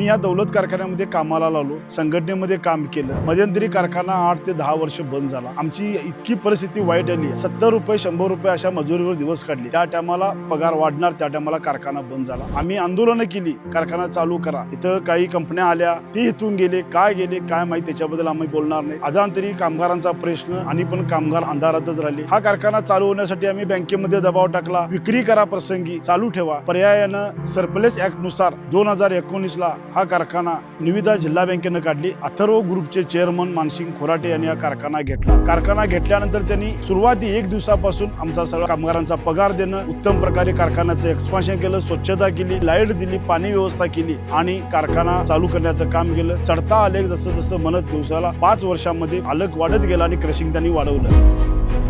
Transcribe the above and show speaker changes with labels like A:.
A: मी या दौलत कारखान्यामध्ये कामाला लावलो संघटनेमध्ये काम केलं मध्यंतरी कारखाना आठ ते दहा वर्ष बंद झाला. आमची इतकी परिस्थिती वाईट आली. सत्तर रुपये शंभर रुपये अशा मजुरीवर दिवस काढले. त्या टायमाला पगार वाढणार त्या टायमाला कारखाना बंद झाला. आम्ही आंदोलनं केली कारखाना चालू करा. इथं काही कंपन्या आल्या ते इथून गेले काय गेले काय माहिती त्याच्याबद्दल आम्ही बोलणार नाही. अजांतरी कामगारांचा प्रश्न आणि पण कामगार अंधारातच राहिले. हा कारखाना चालू होण्यासाठी आम्ही बँकेमध्ये दबाव टाकला. विक्री करा प्रसंगी चालू ठेवा. पर्यायानं सरप्लेस ऍक्टनुसार दोन हजार एकोणीस ला हा कारखाना निविदा जिल्हा बँकेनं काढली. अथर्व ग्रुपचे चेअरमन मानसिंग खोराटे यांनी हा कारखाना घेतला. कारखाना घेतल्यानंतर त्यांनी सुरुवाती एक दिवसापासून आमचा सगळा कामगारांचा पगार देणं उत्तम प्रकारे कारखान्याचं एक्सपान्शन केलं स्वच्छता केली लाइट दिली पाणी व्यवस्था केली आणि कारखाना चालू करण्याचं काम केलं. चढता आलेख जसं जसं म्हणत दिवसाला पाच वर्षामध्ये आलक वाढत गेला आणि क्रशिंग त्यांनी वाढवलं.